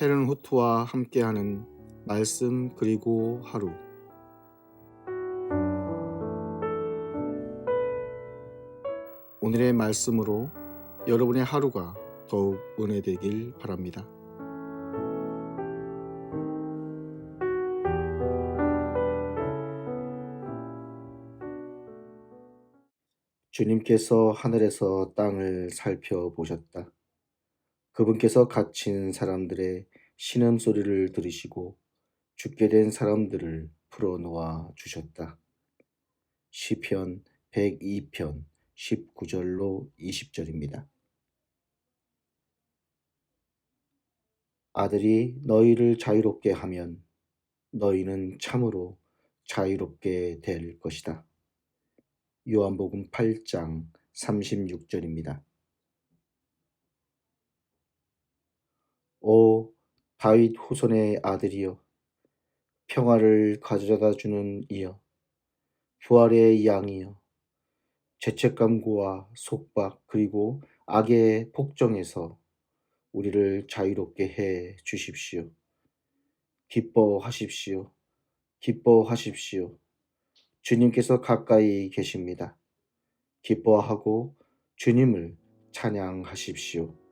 헤른 후트와 함께하는 말씀 그리고 하루 오늘의 말씀으로 여러분의 하루가 더욱 은혜되길 바랍니다. 주님께서 하늘에서 땅을 살펴보셨다. 그분께서 갇힌 사람들의 신음소리를 들으시고 죽게 된 사람들을 풀어놓아 주셨다. 시편 102편 19절로 20절입니다. 아들이 너희를 자유롭게 하면 너희는 참으로 자유롭게 될 것이다. 요한복음 8장 36절입니다. 오 다윗 후손의 아들이여 평화를 가져다 주는 이여 부활의 양이여 죄책감과 속박 그리고 악의 폭정에서 우리를 자유롭게 해 주십시오. 기뻐하십시오. 기뻐하십시오. 주님께서 가까이 계십니다. 기뻐하고 주님을 찬양하십시오.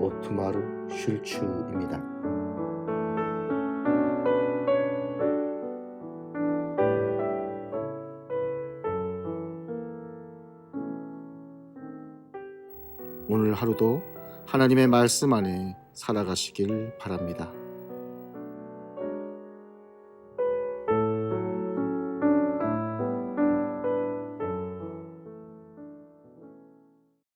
오트마루 슐츠입니다. 오늘 하루도 하나님의 말씀 안에 살아가시길 바랍니다.